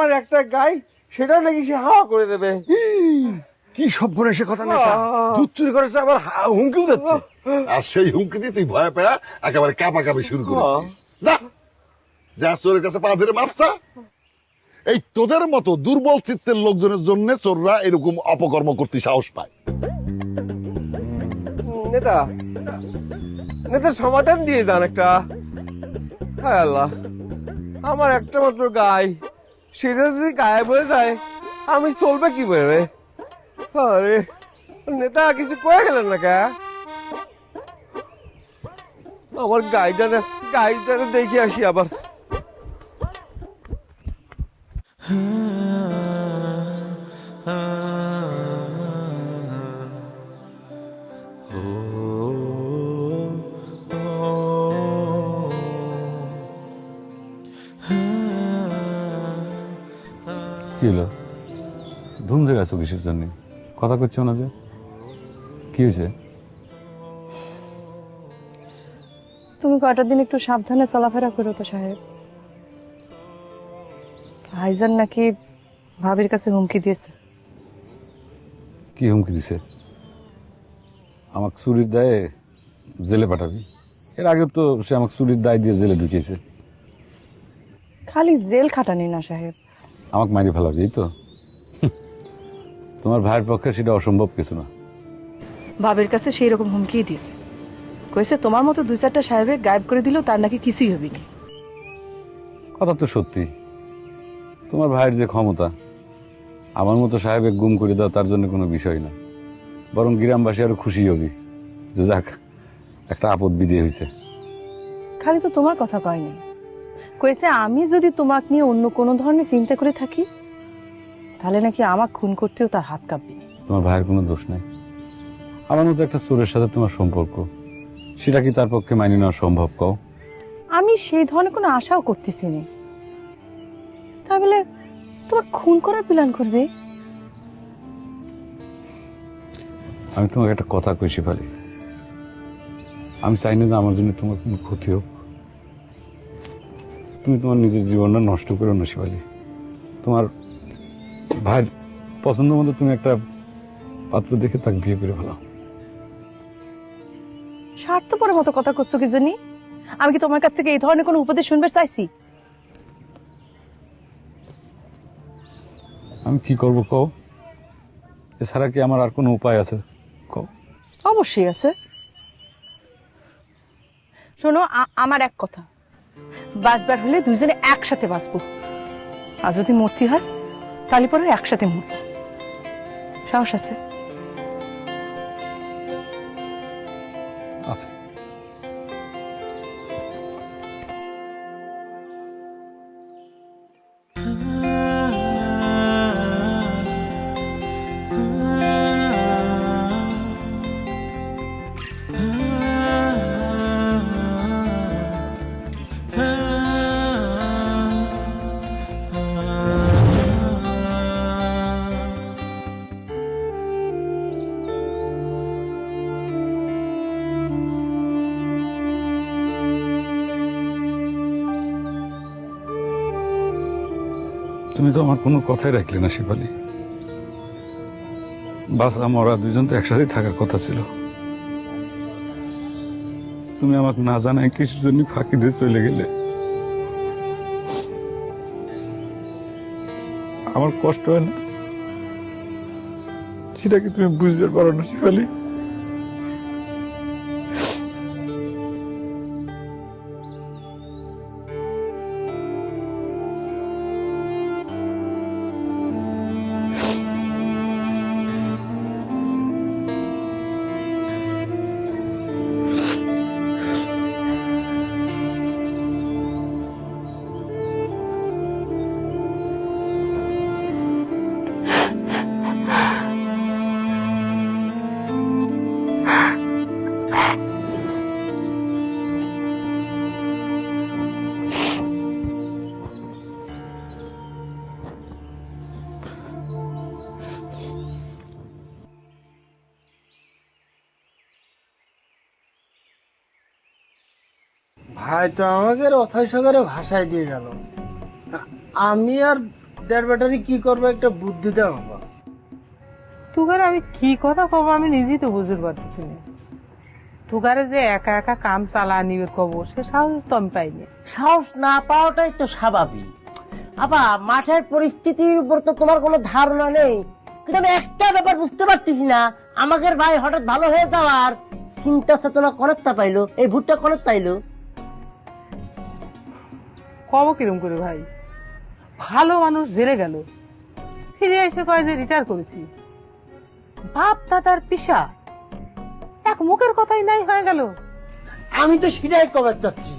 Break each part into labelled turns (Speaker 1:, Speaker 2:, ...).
Speaker 1: আমার একটা গাই সেটা নাকি সে হাওয়া করে দেবে।
Speaker 2: কি সব বলে সে কথা নেতা দুধ চুরি করেছে আবার হুমকিও দিচ্ছে।
Speaker 3: আর সেই হুমকি দিয়ে তুই ভয় পেয়া একেবারে কাপা কাপি শুরু করেছিস। যা যা চোরের কাছে পা ধরে মাপসা এই তোদের মতো দুর্বল চিত্তের লোকজনের জন্য চোররা এরকম অপকর্ম করতে সাহস পায়।
Speaker 1: নেতা নেতার সমাধান দিয়ে যান একটা। হ্যাঁ আল্লাহ আমার একটা মাত্র গাই। সেটা যদি গায়ে বলে যায়, আমি চলবে কি করে আরে, নেতা, কিছু করে গেলেন না কে? আমার গাইটা না দেখে আসি আবার।
Speaker 4: কি গেছো কিসের জন্য? কথা করছ না যে? কি হয়েছে
Speaker 5: তুমি কয়টা দিন একটু সাবধানে চলাফেরা করো তো সাহেব। ভাইজান নাকি ভাবির কাছে হুমকি দিয়েছে।
Speaker 4: কি হুমকি দিছে? আমাকে চুরির দায়ে জেলে পাঠাবি? এর আগে তো সে আমাকে চুরির দায় দিয়ে জেলে ঢুকিয়েছে।
Speaker 5: খালি জেল খাটানি না সাহেব।
Speaker 4: আমাকে মারি ফেলাবি এই তো? তোমার ভাইয়ের পক্ষে সেটা অসম্ভব কিছু না।
Speaker 5: ভাবির কাছে সেই রকম হুমকিই দিয়েছে। কয়েছে তোমার মতো দুই চারটা সাহেবে গায়েব করে দিলেও তার নাকি কিছুই হবে না
Speaker 4: কথা তো সত্যি। তোমার ভাইয়ের যে ক্ষমতা আমার মতো সাহেবের গুম করে দাও তার জন্য কোনো বিষয় না। বরং গ্রামবাসী আরও খুশি হবি। যে যাক একটা আপদ বিধি হয়েছে
Speaker 5: খালি তো তোমার কথা কয়নি কয়েছে আমি যদি তোমাকে নিয়ে অন্য কোনো ধরনের চিন্তা করে থাকি তাহলে নাকি আমার খুন করতেও তার হাত কাঁপবে।
Speaker 4: তোমার ভাইয়ের কোনো দোষ নাই। আমার মতো একটা চোরের সাথে তোমার সম্পর্ক সেটা কি তার পক্ষে মানিয়ে নেওয়া সম্ভব কও?
Speaker 5: আমি সেই ধরনের কোনো আশাও করতেছি না। তাই বলে তোমার খুন করার প্ল্যান করবে?
Speaker 4: আমি তোমাকে একটা কথা কই শিফালি আমি চাই না যে আমার জন্য তোমার কোনো ক্ষতি হোক। তুমি তোমার নিজের জীবনটা নষ্ট করো না শিফালি তোমার ভাইয়ের পছন্দ মতো তুমি একটা পাত্র দেখে তাকে বিয়ে করে ফেলাও
Speaker 5: স্বার্থপরের মতো কথা করছ কি জানি? আমি কি তোমার কাছ থেকে এই ধরনের কোনো উপদেশ শুনবে চাইছি?
Speaker 4: আমি কি করব কও? এছাড়া কি আমার আর কোনো উপায় আছে কও?
Speaker 5: অবশ্যই আছে। শোনো আমার এক কথা। বাঁচবার হলে দুজনে একসাথে বাঁচবো। আর যদি মূর্তি হয় তাহলে পরে একসাথে মরব। সাহস আছে?
Speaker 4: আছে। তুমি তো আমার কোনো কথাই রাখলে না শিপালি বাস আমরা দুজন তো একসাথে থাকার কথা ছিল। তুমি আমাকে না জানায় কিছু জন্য ফাঁকি দিয়ে চলে গেলে। আমার কষ্ট হয় না। সেটা কি তুমি বুঝতে পারো না শিপালি
Speaker 6: ভাই তো আমাকে অথয় সগরে ভাষায় দিয়ে গেল। আমি আর শিকদার ব্যাটারি কি করবে একটা বুদ্ধি দাও বাবা।
Speaker 7: তুগারে আমি কি কথা কব আমি নিজেই তো বুঝতে পারতেছি না। তুগারে যে একা একা কাম চালা নিবে কব সে সাহস তো আমি পাইনি
Speaker 8: সাহস না পাওয়াটাই তো স্বাভাবিক। আবার মাঠের পরিস্থিতির উপর তো তোমার কোনো ধারণা নেই। কিন্তু আমি একটা ব্যাপার বুঝতে পারতেছি না। আমাদের ভাই হঠাৎ ভালো হয়ে যাওয়ার চিন্তা চেতনা কনেকটা পাইলো এই ভুট্টা কনেক পাইলো।
Speaker 7: কব কিরম করে ভাই? ভালো মানুষ জেলে গেল। ফিরে এসে কয় যে রিটায়ার করেছি। বাপ দাদার পিসা। এক মুখের কথাই নাই হয়ে গেল।
Speaker 6: আমি তো সেটাই কবার চাচ্ছি।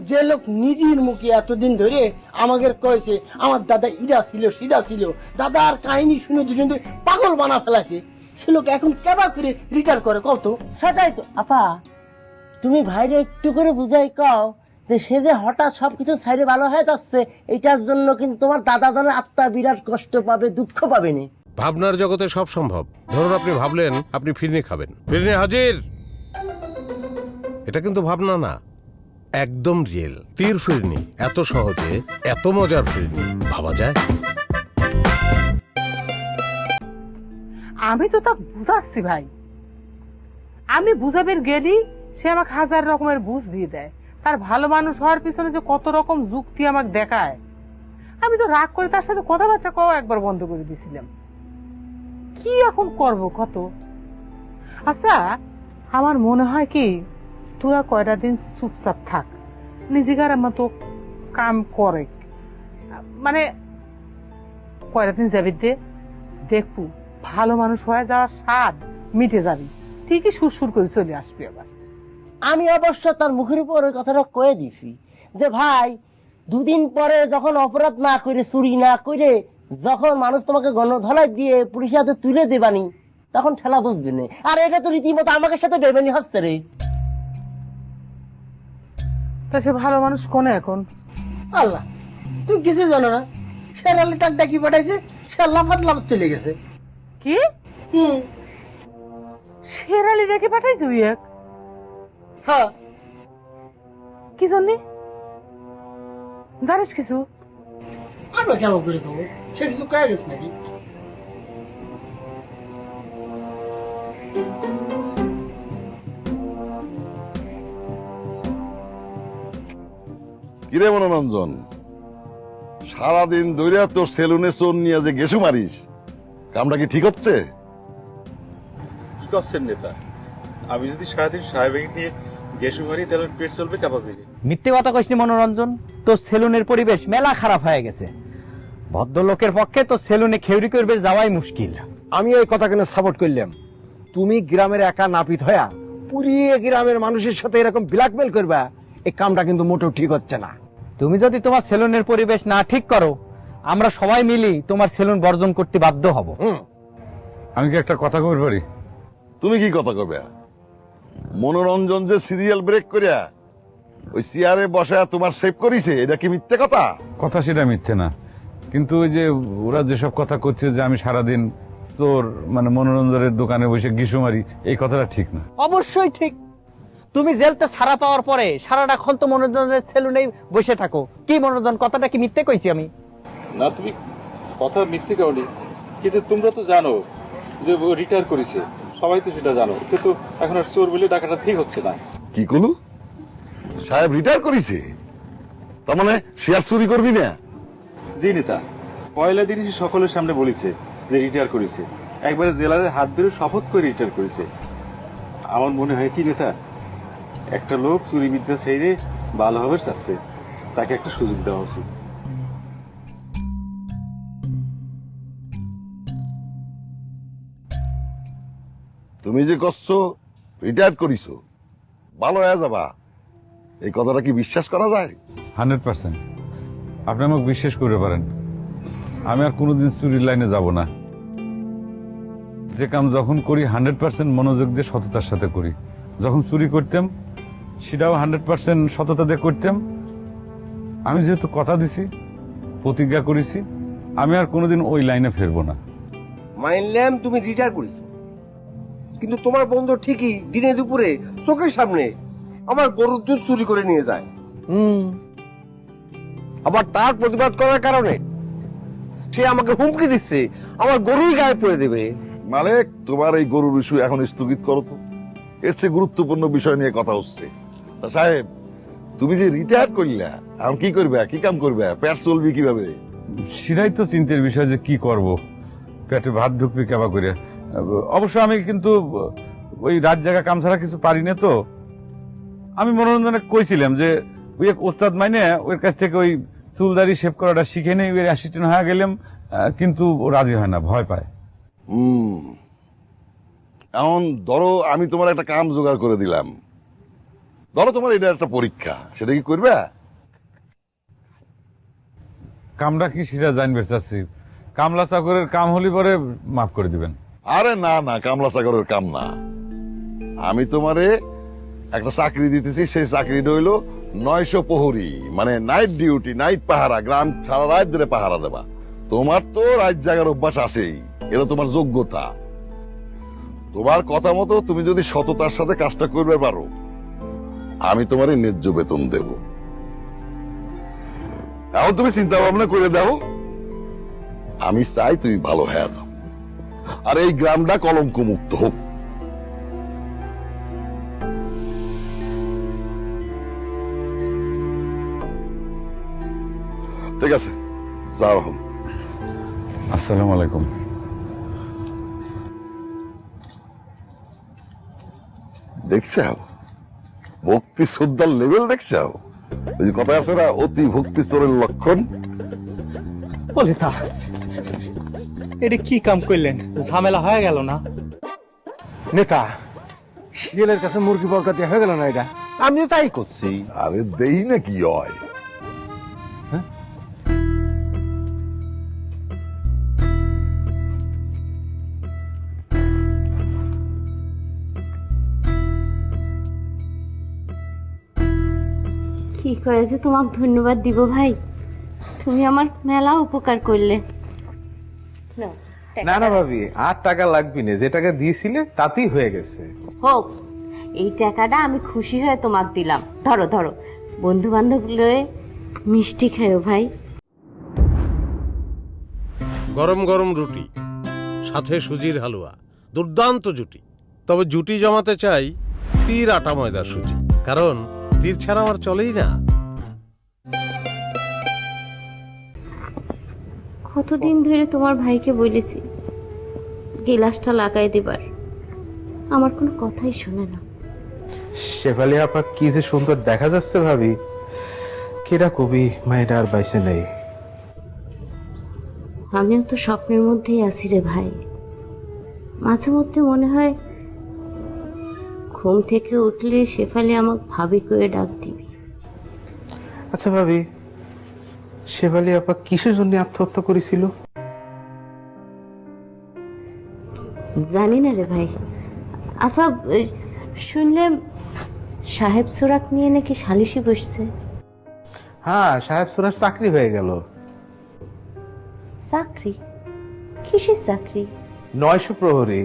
Speaker 6: যে লোক নিজের মুখে এতদিন ধরে আমাদের কয়েছে আমার দাদা ইরা ছিল সিরা ছিল। দাদার কাহিনী শুনে দুজন পাগল বানা ফেলাছে সে লোক এখন কেবা করে রিটায়ার করে কত
Speaker 8: সেটাই তো। আপা তুমি ভাইরে একটু করে বুঝাই কও যে সে যে হঠাৎ সবকিছু সাইডে ভালো হয়ে যাচ্ছে এটার জন্য কিন্তু তোমার দাদা দাদার আত্মা বিরাট কষ্ট পাবে দুঃখ পাবে না
Speaker 9: ভাবনার জগতে সব সম্ভব। ধরুন আপনি ভাবলেন আপনি ফিরনি খাবেন। ফিরনি হাজির! এটা কিন্তু ভাবনা না। একদম রিয়েল। তীর ফিরনি এত সহজে এত মজার ফিরনি। ভাবা যায়?
Speaker 7: আমি তো তা বুঝাচ্ছি ভাই। আমি বুঝাবের গেলি সে আমাকে হাজার রকমের বুঝ দিয়ে দেয়। তার ভালো মানুষ হওয়ার পিছনে যে কত রকম যুক্তি আমাকে দেখায়। আমি তো রাগ করে তার সাথে কথাবার্তা কও একবার বন্ধ করে দিছিলাম। কি এখন করব কত? আচ্ছা আমার মনে হয় কি, তোরা কয়টা দিন চুপচাপ থাক। নিজেকার মতো কাম করে। মানে কয়টা দিন যাবি দে? দেখব, ভালো মানুষ হয়ে যাওয়ার স্বাদ মিটে যাবি। ঠিকই সুরসুর করে চলে আসবি আবার।
Speaker 8: আমি অবশ্য তার মুখের উপর ওই কথাটা কয়ে দিছি যে ভাই দুদিন পরে যখন অপরাধ না করে চুরি না করে যখন মানুষ তোমাকে গণধলাই দিয়ে পুলিশের হাতে তুলে দেবানি তখন ঠেলা বুঝবে না। আর এটা তো রীতিমতো আমাকে সাথে বেবেনি হচ্ছে রে।
Speaker 7: তা সে ভালো মানুষ কোনে এখন?
Speaker 6: আল্লাহ তুমি কিছু জানো না। শেরালি তাক ডাকি পাঠাইছে সে লাফাত লাফাত চলে গেছে।
Speaker 7: কি?
Speaker 6: হুম।
Speaker 7: শেরালি রেখে পাঠাইছে ওই এক?
Speaker 6: হ্যাঁ।
Speaker 7: কি জন্যে? জানিস কিছু?
Speaker 6: আমরা কেমন করে খাব? সে কিছু কয়ে গেছে নাকি?
Speaker 3: কিরে মনোরঞ্জন? সারাদিন ধরে তোর সেলুনে চোর নিয়ে যে গেসু মারিস কামটা কি ঠিক হচ্ছে?
Speaker 10: কি করছেন নেতা। আমি যদি সারাদিন সাহেবের দিয়ে পেট চলবে
Speaker 11: মিথ্যে কথা কইসনি মনোরঞ্জন? তোর সেলুনের পরিবেশ মেলা খারাপ হয়ে গেছে। ভদ্রলোকের পক্ষে তো সেলুনে খেউরি করবে যাওয়াই মুশকিল।
Speaker 2: আমি ওই কথা কেন সাপোর্ট করলাম? তুমি গ্রামের একা নাপিত হয়া পুরিয়ে গ্রামের মানুষের সাথে এরকম ব্ল্যাকমেল করবা এই কামটা কিন্তু মোটেও ঠিক হচ্ছে না।
Speaker 11: তুমি যদি তোমার সেলুনের পরিবেশ না ঠিক করো আমরা সবাই মিলি তোমার সেলুন বর্জন করতে বাধ্য হব।
Speaker 4: আমি কি একটা কথা কইতে পারি?
Speaker 3: তুমি কি কথা কবে মনোরঞ্জন যে সিরিয়াল ব্রেক করিয়া ওই চেয়ারে বসা তোমার সেভ করিছে এটা কি মিথ্যে কথা?
Speaker 4: কথা সেটা মিথ্যে না। কিন্তু ওই যে ওরা যেসব কথা করছে যে আমি সারাদিন চোর মানে মনোরঞ্জনের দোকানে বসে গিসু মারি এই কথাটা ঠিক না।
Speaker 11: অবশ্যই ঠিক। তুমি জেলতে ছাড়া পাওয়ার পরে সারাটাক্ষণ তো মনোরঞ্জনের সেলুনেই বসে থাকো। কি মনোরঞ্জন কথাটা কি মিথ্যে কইছি আমি?
Speaker 10: না তুমি কথা মিথ্যে কাউনি কিন্তু তোমরা তো জানো যে রিটায়ার করেছে। সবাই তো সেটা জানো কিন্তু এখন আর চোর বলে ডাকাটা ঠিক হচ্ছে না।
Speaker 3: কি কলু? সাহেব রিটায়ার করিছে। তার মানে শেয়ার চুরি করবি না?
Speaker 10: জি নেতা পয়লা দিনই সে সকলের সামনে বলেছে যে রিটায়ার করেছে। একবারে জেলারের হাত ধরে শপথ করে রিটায়ার করেছে। আমার মনে হয় কি নেতা একটা লোক চুরি বিদ্যা ছেড়ে ভালোভাবে চাচ্ছে তাকে একটা সুযোগ দেওয়া উচিত।
Speaker 3: তুমি যে করছ রিটায়ার করিছো ভালো হয়ে যাবা। এই কথাটা কি বিশ্বাস করা যায়?
Speaker 4: Hundred percent. আপনি আমাকে বিশ্বাস করতে পারেন। আমি আর কোনোদিন চুরির লাইনে যাব না। যে কাম যখন করি হান্ড্রেড পার্সেন্ট মনোযোগ দিয়ে সততার সাথে করি। যখন চুরি করতাম সেটাও হান্ড্রেড পার্সেন্ট সততা দিয়ে করতাম। আমি যেহেতু কথা দিছি প্রতিজ্ঞা করেছি আমি আর কোনোদিন ওই লাইনে ফিরবো না।
Speaker 1: মাইনলাম তুমি রিটায়ার করেছ। কিন্তু তোমার বন্ধু ঠিকই দিনে দুপুরে চোখের সামনে আমার গরুর দুধ চুরি করে নিয়ে যায়।
Speaker 2: হুম। আবার তার প্রতিবাদ করার কারণে
Speaker 1: সে আমাকে হুমকি দিচ্ছে আমার গরুই গায়ে পড়ে দেবে।
Speaker 3: মালিক তোমার এই গরুর ইস্যু এখন স্থগিত করো তো। এর চেয়ে গুরুত্বপূর্ণ বিষয় নিয়ে কথা হচ্ছে। তা সাহেব তুমি যে রিটায়ার করলা আর কি করবে? কি কাম করবে? পেট চলবে কীভাবে?
Speaker 4: সেটাই তো চিন্তার বিষয় যে কি করব। পেটে ভাত ঢুকবে কেবা করে? অবশ্য আমি কিন্তু ওই রাত জায়গা কাম ছাড়া কিছু পারি না তো। আমি মনোরঞ্জনে কইছিলাম যে ওই এক ওস্তাদ মাইনে ওর কাছ থেকে ওই চুলদারি শেভ করাটা শিখে নেই ওই অ্যাসিস্ট্যান্ট হয়ে গেলাম কিন্তু ও রাজি হয় না ভয় পায়।
Speaker 3: হুম। এখন ধরো আমি তোমার একটা কাম জোগাড় করে দিলাম। ধরো তোমার এটা একটা পরীক্ষা সেটা কি করবে?
Speaker 4: কামটা কি সেটা জানবে চাচ্ছি কামলা চাকরের কাম হলি পরে মাফ করে দিবেন।
Speaker 3: আরে না না, কামলা চাকরের কাম না। আমি তোমারে একটা চাকরি দিতেছি, সেই চাকরিটা হইল নয়শো প্রহরী মানে নাইট ডিউটি নাইট পাহারা, গ্রাম সারা রাত ধরে পাহারা দেবা। তোমার তো রাত জাগার অভ্যাস আছেই, এটা তোমার যোগ্যতা। তোমার কথা মতো তুমি যদি সততার সাথে কাজটা করবে পারো, আমি তোমার ন্যায্য বেতন দেব। এখন তুমি চিন্তা ভাবনা করে দাও আমি চাই তুমি ভালো হয়ে যাও। আর এই গ্রামটা কলঙ্ক মুক্ত হোক। ঠিক আছে যাও এখন।
Speaker 4: আসসালামু আলাইকুম।
Speaker 3: দেখছ ভক্তি শ্রদ্ধার লেভেল দেখছে ওই কথা আছে না অতি ভক্তি চোরের লক্ষণ।
Speaker 11: বলে তা এটা কি কাম করলেন? ঝামেলা হয়ে গেল না?
Speaker 2: নেতা শিয়ালের কাছে মুরগি বরকা দিয়ে হয়ে গেল না এটা? আমিও তাই করছি।
Speaker 3: আরে দেই না কি হয়?
Speaker 12: কি করে যে তোমাকে ধন্যবাদ দিব ভাই? তুমি আমার মেলা উপকার করলে।
Speaker 10: না না ভাবি আর টাকা লাগবে না যে টাকা দিয়েছিলে তাতেই হয়ে গেছে।
Speaker 12: হোক এই টাকাটা আমি খুশি হয়ে তোমাকে দিলাম। ধরো ধরো বন্ধু বান্ধব লয়ে মিষ্টি খাও ভাই।
Speaker 9: গরম গরম রুটি সাথে সুজির হালুয়া দুর্দান্ত জুটি। তবে জুটি জমাতে চাই তীর আটা ময়দার সুজি কারণ তীর ছাড়া আমার চলেই না।
Speaker 12: কতদিন ধরে তোমার ভাইকে বলেছি গিলাসটা লাগাই দিবার। আমার কোনো কথাই শোনে না।
Speaker 10: শেফালি আপা কি যে সুন্দর দেখা যাচ্ছে ভাবি। কেরা কবি মায়ের আর বাইসে নেই।
Speaker 12: আমিও তো স্বপ্নের মধ্যেই আছি রে ভাই। মাঝে মধ্যে মনে হয় ঘুম থেকে উঠলে শেফালি আমাকে ভাবি করে ডাক দিবি।
Speaker 10: আচ্ছা ভাবি শেফালি আপা কিসের জন্য আত্মহত্যা করেছিল?
Speaker 12: জানি না রে ভাই। আচ্ছা শুনলাম সাহেব সোরাক নিয়ে নাকি সালিশি বসছে?
Speaker 10: হ্যাঁ সাহেব সোনার চাকরি হয়ে গেল।
Speaker 12: চাকরি? কিসের চাকরি?
Speaker 10: নয়শো প্রহরী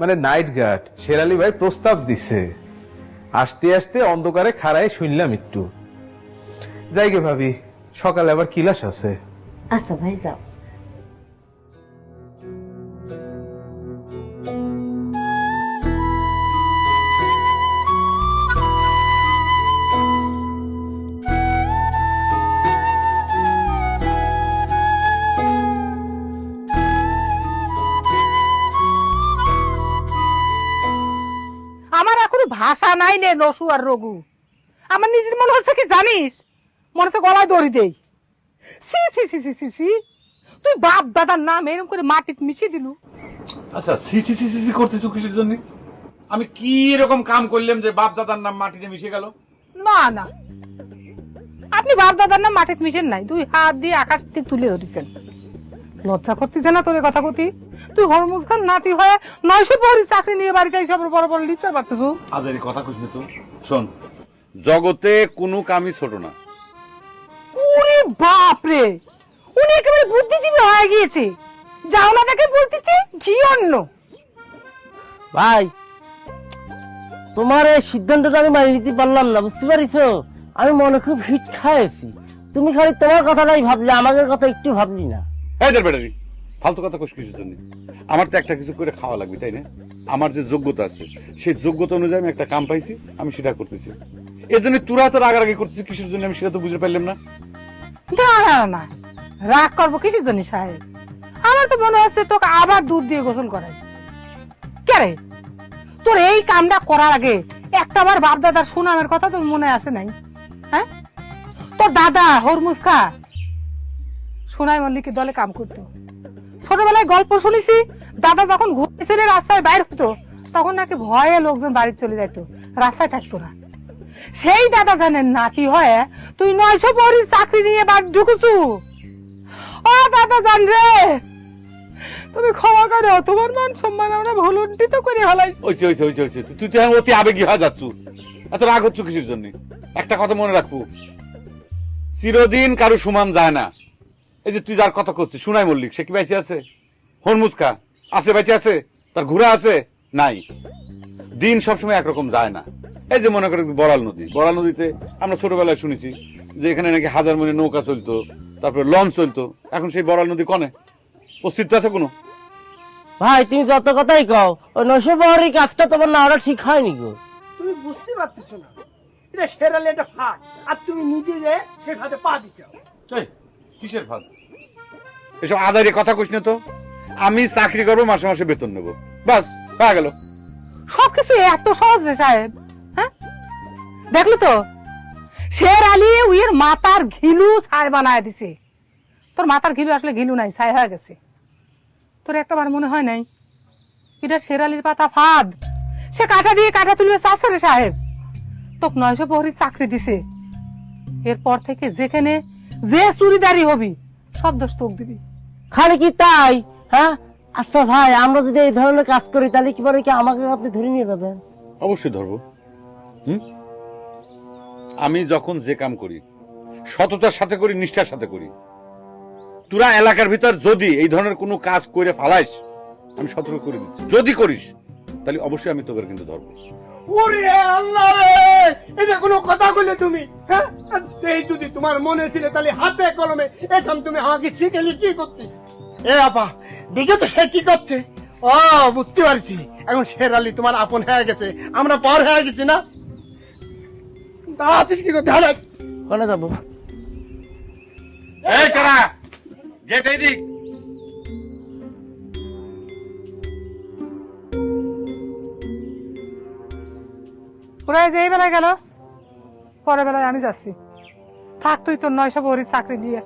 Speaker 10: মানে নাইট গার্ড। শেরালি ভাই প্রস্তাব দিছে। আসতে আসতে অন্ধকারে খাড়ায় শুনলাম একটু। যাইগে ভাবি। সকালে আবার কিলাস আছে?
Speaker 12: আচ্ছা ভাই যাও।
Speaker 7: আমার এখনও ভাষা নাই নে নসু আর রঘু। আমার নিজের মনে হচ্ছে কি জানিস? মনে হচ্ছে গলায় দড়ি দেই। সি সি সি সি সি সি তুই বাপ দাদার নাম এরকম করে মাটিতে মিশিয়ে দিলু।
Speaker 4: আচ্ছা সি সি সি সি সি করতেছো কিসের জন্য? আমি কি এরকম কাম করলাম যে বাপ দাদার নাম মাটিতে মিশে গেল?
Speaker 7: না না। আপনি বাপ দাদার নাম মাটিতে মিশেন নাই। তুই হাত দিয়ে আকাশ থেকে তুলে ধরেছেন। লজ্জা করতেছে না তোর কথা কতি তুই হরমুজ খান নাতি হয়ে নয়শো পরি চাকরি নিয়ে বাড়িতে এসে আবার বড় বড় লিচার পারতেছ
Speaker 4: আজারি কথা কইস না তো। শোন জগতে কোনো কামই ছোট না।
Speaker 7: উরে বাপ রে উনি একেবারে বুদ্ধিজীবী হয়ে গিয়েছে। যাও না তাকে বলতেছে ঘি অন্য
Speaker 8: ভাই তোমার এই সিদ্ধান্তটা আমি মানিয়ে নিতে পারলাম না বুঝতে পারিছো আমি মনে খুব হিট খাইছি তুমি খালি তোমার কথাটাই ভাবলে আমাদের কথা একটু ভাবলি না।
Speaker 4: এই তোর ব্যাটারি ফালতু কথা কোষ কিছুর জন্য? আমার তো একটা কিছু করে খাওয়া লাগবে তাই না? আমার যে যোগ্যতা আছে সেই যোগ্যতা অনুযায়ী আমি একটা কাম পাইছি আমি সেটা করতেছি। এর জন্য তোরা তো রাগারাগি করতেছিস কিসের জন্য? আমি সেটা তো বুঝতে পারলাম না।
Speaker 7: না না। রাগ করব কিসের জন্য, সাহেব? আমার তো মনে হচ্ছে তোকে আবার দুধ দিয়ে গোসল করাই। কেরে তোর এই কামটা করার আগে একটা বার বাপ দাদার সুনামের কথা তোর মনে আসে নাই? হ্যাঁ? তোর দাদা হরমুজ খা সোনাই মল্লিকের দলে কাম করতো। ছোটবেলায় গল্প শুনেছি, দাদা যখন ঘুরতে চলে রাস্তায় বাইর হতো, তখন নাকি ভয়ে লোকজন বাড়ি চলে যেত রাস্তায় থাকতো না। সেই দাদা জানেন নাতি হয় তুই নয়শো পরি চাকরি নিয়ে বাদ ঢুকুছু? ও দাদা জান রে! তুমি ক্ষমা করো, তোমার মান সম্মান আমরা ভুলুন্টিত করে হলাইছি
Speaker 4: ওইছে ওইছে ওইছে ওইছে তুই তো অতি আবেগী হয়ে যাচ্ছ। এত রাগ হচ্ছ কিসের জন্য? একটা কথা মনে রাখব। চিরদিন কারও সমান যায় না। এই যে তুই যার কথা করছিস সুনাই মল্লিক, সে কি বেঁচে আছে? হরমুজকা, আছে, বেঁচে আছে? তার ঘোরা আছে? নাই। দিন সবসময় একরকম যায় না। এই যে মনে করে বড়াল নদী বড়াল নদীতে আমরা ছোটবেলায় শুনেছি যে এখানে নাকি হাজার মনে নৌকা চলতো তারপরে লঞ্চ চলতো। এখন সেই বড়াল নদী কনে? অস্তিত্ব আছে কোনো?
Speaker 8: ভাই তুমি যত কথাই কও ওই নশো বহরি কাজটা তোমার না ওরা ঠিক হয়নি গো।
Speaker 6: তুমি বুঝতে পারতেছো না। এটা শেরালে একটা ফাঁক আর তুমি নিজে যে সে ফাঁকে পা দিচ্ছ
Speaker 4: এই, কিসের ফাঁদ? এসব আদারি কথা কইস না তো। আমি চাকরি করব মাসে মাসে বেতন নেব। বাস পাওয়া গেল।
Speaker 7: সবকিছু এত সহজ রে সাহেব। দেখল তো? শের আলী উইয়ের মাতার ঘিলু ছাই বানায় দিছে। তোর মাথার ঘিলু আসলে ঘিলু নাই ছাই হয়ে গেছে। তোর একটা বার মনে হয় নাই? এটা শের আলীর পাতা ফাঁদ। সে কাঠা দিয়ে কাঠা তুলবে চাষে রে সাহেব। তোকে নয়শো প্রহরী চাকরি দিছে। এরপর থেকে যেখানে যে চুরিদারি হবি সব দোষ তোক দিবি।
Speaker 8: খালি কি তাই? হ্যাঁ? আচ্ছা ভাই আমরা যদি এই ধরনের কাজ করি তাহলে কি বলে কি আমাকে আপনি ধরে নিয়ে যাবেন?
Speaker 4: অবশ্যই ধরবো। হুম? আমি যখন যে কাম করি, সততার সাথে করি, নিষ্ঠার সাথে করি, তোরা এলাকার ভিতর যদি এই ধরনের কোনো কাজ করে ফালাইস, আমি সতর্ক করে দিচ্ছি। যদি করিস, তাহলে অবশ্যই আমি তোকে কিন্তু ধরবো।
Speaker 6: ওরে আল্লাহ রে! এটা কোনো কথা কইলে তুমি? হ্যাঁ? এই যদি তোমার মনে ছিল, তাহলে হাতে কলমে এখন তুমি আমাকে শিখেলি কি করতে? এ আপা, দেখে তো সে কি করছে? ও, বুঝতে পারছি। এখন শের আলী তোমার আপন হয়ে গেছে। আমরা পর হয়ে গেছি না? তা আছিস কি করতে হারাত
Speaker 8: যাব।
Speaker 4: এই কারা? গেট এই দিক
Speaker 7: ওরা যে এই বেলায় গেল পরের বেলায় আমি যাচ্ছি। থাক তুই তোর নয়শো ভরির চাকরি দিয়ে